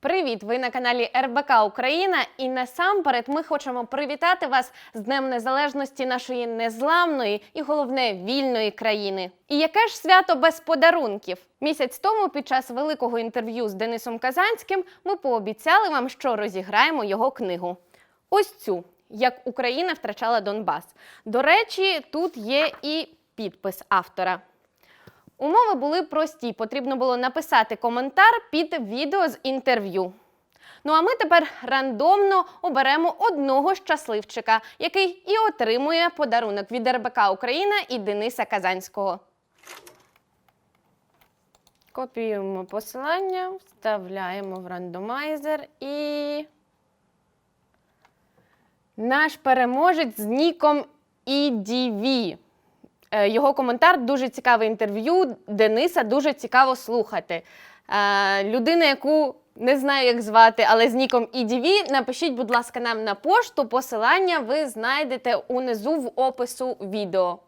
Привіт! Ви на каналі РБК Україна. І насамперед ми хочемо привітати вас з Днем Незалежності нашої незламної і головне вільної країни. І яке ж свято без подарунків? Місяць тому, під час великого інтерв'ю з Денисом Казанським, ми пообіцяли вам, що розіграємо його книгу. Ось цю як Україна втрачала Донбас. До речі, тут є і підпис автора. Умови були прості. Потрібно було написати коментар під відео з інтерв'ю. Ну а ми тепер рандомно оберемо одного щасливчика, який і отримує подарунок від РБК Україна і Дениса Казанського. Копіюємо посилання, вставляємо в рандомайзер і. Наш переможець з ніком EDV. Е, Його коментар дуже цікаве інтерв'ю. Дениса дуже цікаво слухати. Е, Людина, яку не знаю, як звати, але з ніком EDV, напишіть, будь ласка, нам на пошту. Посилання ви знайдете унизу в опису відео.